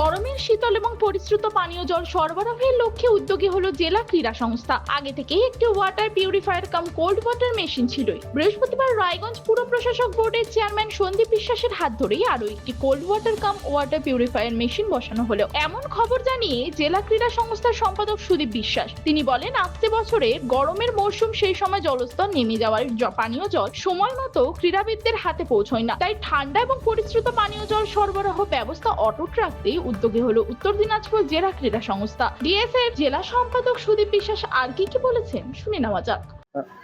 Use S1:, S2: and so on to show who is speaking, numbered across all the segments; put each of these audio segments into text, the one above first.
S1: গরমের শীতল এবং পরিশ্রুত পানীয় জল সরবরাহের লক্ষ্যে উদ্যোগী হলো জেলা ক্রীড়া সংস্থা। আগে থেকেই একটি water purifier cum cold water machine ছিলই। বৃহস্পতিবার রায়গঞ্জ পুর প্রশাসক বোর্ডের চেয়ারম্যান সন্দীপ বিশ্বাসের হাত ধরেই আরও একটি cold water cum water purifier machine বসানো হলো। এমন খবর জানিয়ে জেলা ক্রীড়া সংস্থার সম্পাদক সুদীপ বিশ্বাস। তিনি বলেন আসছে বছরে গরমের মরশুম সেই সময় জলস্তর নেমে যাওয়ার পানীয় জল সময় মতো ক্রীড়াবিদদের হাতে পৌঁছয় না। তাই ঠান্ডা এবং পরিশ্রুত পানীয় জল সরবরাহ ব্যবস্থা অটুট রাখতে উদ্যোগী হলো উত্তর দিনাজপুর জেলা ক্রীড়া সংস্থা। ডিএসএর জেলা সম্পাদক সুদীপ বিশ্বাস আর কি কি বলেছেন শুনে নেওয়া যাক।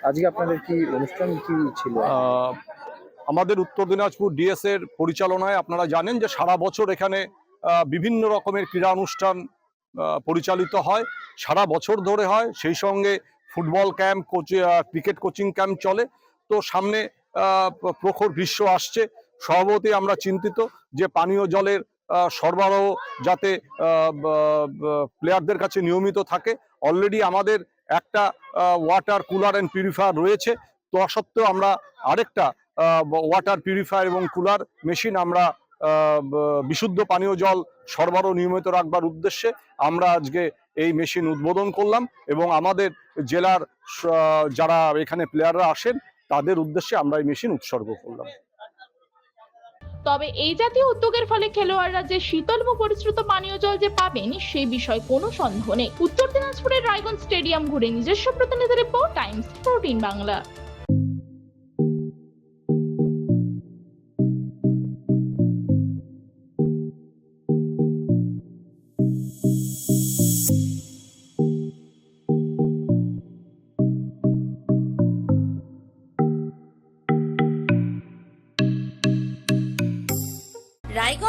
S2: আজকে আপনাদের কি অনুষ্ঠান কি ছিল?
S3: আমাদের উত্তর দিনাজপুর ডিএস এর পরিচালনায় আপনারা জানেন যে সারা বছর এখানে বিভিন্ন রকমের ক্রীড়া অনুষ্ঠান পরিচালিত হয়। সারা বছর ধরে হয়। সেই সঙ্গে football camp coach cricket coaching camp চলে। তো সামনে প্রখর গ্রীষ্ম আসছে। স্বভাবতই আমরা চিন্তিত যে পানীয় জলের সরবরাহ যাতে প্লেয়ারদের কাছে নিয়মিত থাকে। অলরেডি আমাদের একটা ওয়াটার কুলার অ্যান্ড পিউরিফায়ার রয়েছে। তো সত্ত্বেও আমরা আরেকটা ওয়াটার পিউরিফায়ার এবং কুলার মেশিন আমরা বিশুদ্ধ পানীয় জল সরবরাহ নিয়মিত রাখবার উদ্দেশ্যে আমরা আজকে এই মেশিন উদ্বোধন করলাম এবং আমাদের জেলার যারা এখানে প্লেয়াররা আসেন, তাদের উদ্দেশ্যে আমরা এই মেশিন উৎসর্গ করলাম।
S1: তবে এই জাতীয় উদ্যোগের ফলে খেলোয়াড়রা যে শীতল পরিশ্রুত পানীয় জল যে পাবেন, সেই বিষয়ে কোনো সন্দেহ নেই। উত্তর দিনাজপুরের রায়গঞ্জ স্টেডিয়াম ঘুরে নিজস্ব প্রতিনিধি রিপোর্ট, টাইমস ফোরটিন বাংলা।